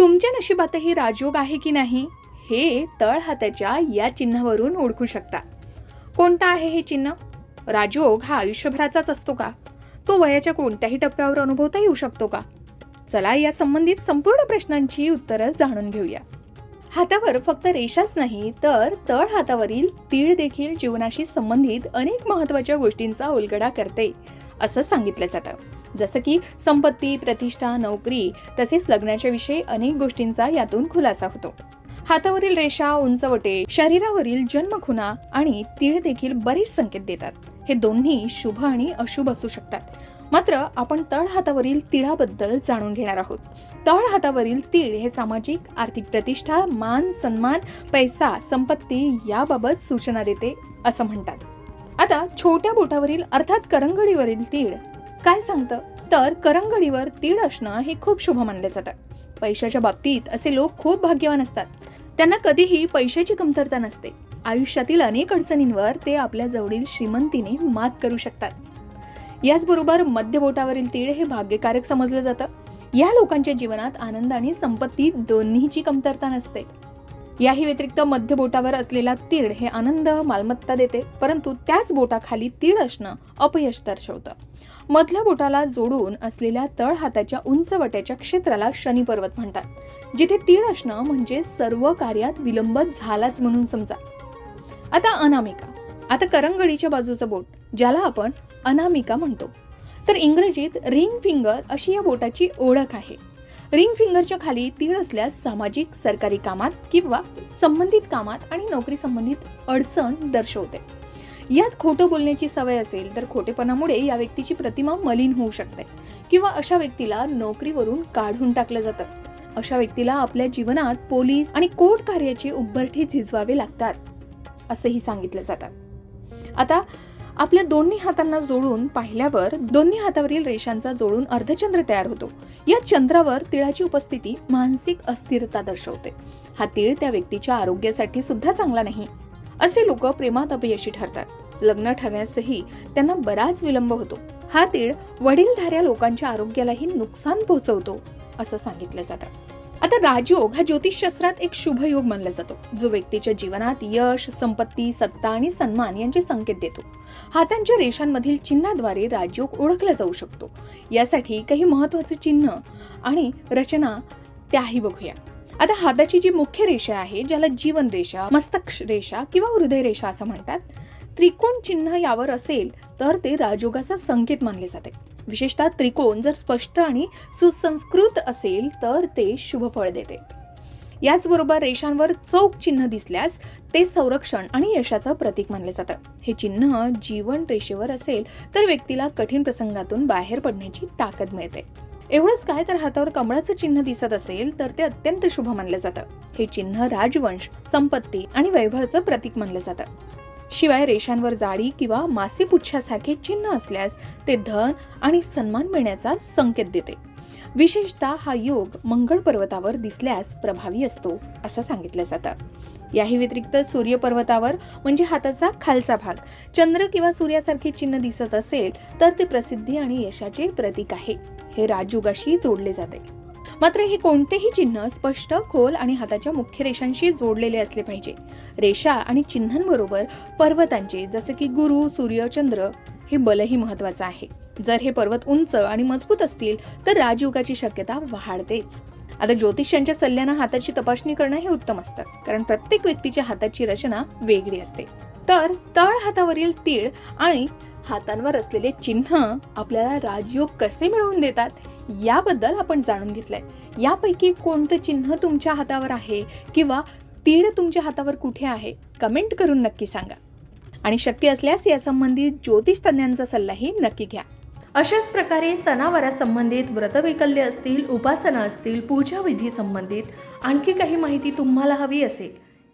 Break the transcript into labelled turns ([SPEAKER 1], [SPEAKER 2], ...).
[SPEAKER 1] तुमच्या नशिबातही राजयोग आहे की नाही? हे तळ हाताच्या या चिन्हावरून ओळखू शकता. कोणता आहे हे चिन्ह? राजयोग हा आयुष्यभराचाच असतो का? तो वयाच्या कोणत्याही टप्प्यावर अनुभवता येऊ शकतो का? चला या संबंधित संपूर्ण प्रश्नांची उत्तरं जाणून घेऊया. हातावर फक्त रेषाच नाही तर तळ हातावरील तीळ देखील जीवनाशी संबंधित अनेक महत्त्वाच्या गोष्टींचा उलगडा करते असं सांगितलं जातं. जसं की संपत्ती प्रतिष्ठा नोकरी तसेच लग्नाच्या विषयी अनेक गोष्टींचा यातून खुलासा होतो. हातावरील रेषा उंचवटे शरीरावरील जन्मखुना आणि तीळ देखील बरेच संकेत देतात. हे दोन्ही शुभ आणि अशुभ असू शकतात. मात्र आपण तळ हातावरील तिळाबद्दल जाणून घेणार आहोत. तळ हातावरील तीळ हे सामाजिक आर्थिक प्रतिष्ठा मान सन्मान पैसा संपत्ती याबाबत सूचना देते असं म्हणतात. आता छोट्या बोटावरील अर्थात करंगडीवरील तीळ काय सांगतं? तर करंगडीवर तीळ असणं हे खूप शुभ मानलं जातं. पैशाच्या बाबतीत असे लोक खूप भाग्यवान असतात. त्यांना कधीही पैशाची कमतरता नसते. आयुष्यातील अनेक अडचणींवर ते आपल्या जवळील श्रीमंतीने मात करू शकतात. याचबरोबर मध्यबोटावरील तीळ हे भाग्यकारक समजलं जातं. या लोकांच्या जीवनात आनंद आणि संपत्ती दोन्हीची कमतरता नसते. याही व्यतिरिक्त मध्य बोटावर असलेला तीळ हे आनंद मालमत्ता देते परंतु त्याच बोटाखाली तीळ असणं अपयश दर्शवतं. मधल्या बोटाला जोडून असलेल्या तळ हाताच्या उंचवट्याच्या क्षेत्राला शनी पर्वत म्हणतात. जिथे तीळ असणं म्हणजे सर्व कार्यात विलंब झालाच म्हणून समजा. आता अनामिका. आता करंगडीच्या बाजूचं बोट ज्याला आपण अनामिका म्हणतो. तर इंग्रजीत रिंग फिंगर अशी या बोटाची ओळख आहे. रिंग फिंगरच्या खाली तीळ असल्यास सामाजिक सरकारी कामात किंवा संबंधित कामात आणि नोकरी संबंधित अडचण दर्शवते. यात खोटं बोलण्याची सवय असेल तर खोटेपणामुळे या व्यक्तीची प्रतिमा मलिन होऊ शकते किंवा अशा व्यक्तीला नोकरीवरून काढून टाकलं जातं. अशा व्यक्तीला आपल्या जीवनात पोलीस आणि कोर्ट कार्याची उंबरठी झिजवावे लागतात असंही सांगितलं जातं. आता आपल्या दोन्ही हातांना जोडून पाहिल्यावर दोन्ही हातावरील रेषांचा जोडून अर्धचंद्र तयार होतो. या चंद्रावर तिळाची उपस्थिती मानसिक अस्थिरता दर्शवते. हा तीळ त्या व्यक्तीच्या आरोग्यासाठी सुद्धा चांगला नाही. असे लोक प्रेमात अपयशी ठरतात. लग्न ठरण्यासही त्यांना बराच विलंब होतो. हा तीळ वडीलधाऱ्या लोकांच्या आरोग्यालाही नुकसान पोहोचवतो असं सांगितलं जातं. आता राजयोग हा ज्योतिषशास्त्रात एक शुभ योग मानला जातो. जो व्यक्तीच्या जीवनात यश संपत्ती सत्ता आणि सन्मान यांचे संकेत देतो. हातांच्या रेषांमधील चिन्हाद्वारे राजयोग ओळखला जाऊ शकतो. यासाठी काही महत्त्वाचे चिन्ह आणि रचना त्याही बघूया. आता हाताची जी मुख्य रेषा आहे ज्याला जीवन रेषा मस्तक रेषा किंवा हृदय रेषा असं म्हणतात त्रिकोण चिन्ह यावर असेल तर ते राजयोगाचा संकेत मानले जाते. विशेषतः त्रिकोण जर स्पष्ट आणि सुसंस्कृत असेल तर ते शुभफळ देते. याचबरोबर रेषांवर चौक चिन्ह दिसल्यास ते संरक्षण आणि यशाचं प्रतीक मानले जातं. हे चिन्ह जीवन रेषेवर असेल तर व्यक्तीला कठीण प्रसंगातून बाहेर पडण्याची ताकद मिळते. एवढंच काय तर हातावर कमळाचं चिन्ह दिसत असेल तर ते अत्यंत शुभ मानलं जातं. हे चिन्ह राजवंश संपत्ती आणि वैभवाचं प्रतीक मानलं जातं. शिवाय रेषांवर जाळी किंवा मासे पुच्छासारखे चिन्ह असल्यास ते धन आणि सन्मान मिळण्याचा संकेत देते. विशेषतः हा योग मंगळ पर्वतावर दिसल्यास प्रभावी असतो असं सांगितलं जातं. याही व्यतिरिक्त सूर्य पर्वतावर म्हणजे हाताचा खालचा भाग चंद्र किंवा सूर्यासारखे चिन्ह दिसत असेल तर ते प्रसिद्धी आणि यशाचे प्रतीक आहे. हे राजयुगाशी जोडले जाते. मात्र हे कोणतेही चिन्ह स्पष्ट खोल आणि हाताच्या मुख्य रेषांशी जोडलेले असले पाहिजे. रेषा आणि चिन्हांबरोबर पर्वतांचे जसे की गुरु सूर्य चंद्र हे बलही महत्वाचं आहे. जर हे पर्वत उंच आणि मजबूत असतील तर राजयुगाची शक्यता वाढतेच. आता ज्योतिषांच्या सल्ल्यानं हाताची तपासणी करणं हे उत्तम असतं कारण प्रत्येक व्यक्तीच्या हाताची रचना वेगळी असते. तर तळ हातावरील तीळ आणि हातांवर असलेले चिन्ह आपल्याला राजयोग कसे मिळवून देतात याबद्दल आपण जाणून घेतलंय. यापैकी कोणतं चिन्ह तुमच्या हातावर आहे किंवा तीळ तुमच्या हातावर कुठे आहे कमेंट करून नक्की सांगा. आणि शक्य असल्यास यासंबंधित ज्योतिष तज्ज्ञांचा सल्लाही नक्की घ्या. अशाच प्रकारे सणावारासंबंधित व्रतवैकल्य असतील उपासना असतील पूजाविधी संबंधित आणखी काही माहिती तुम्हाला हवी असेल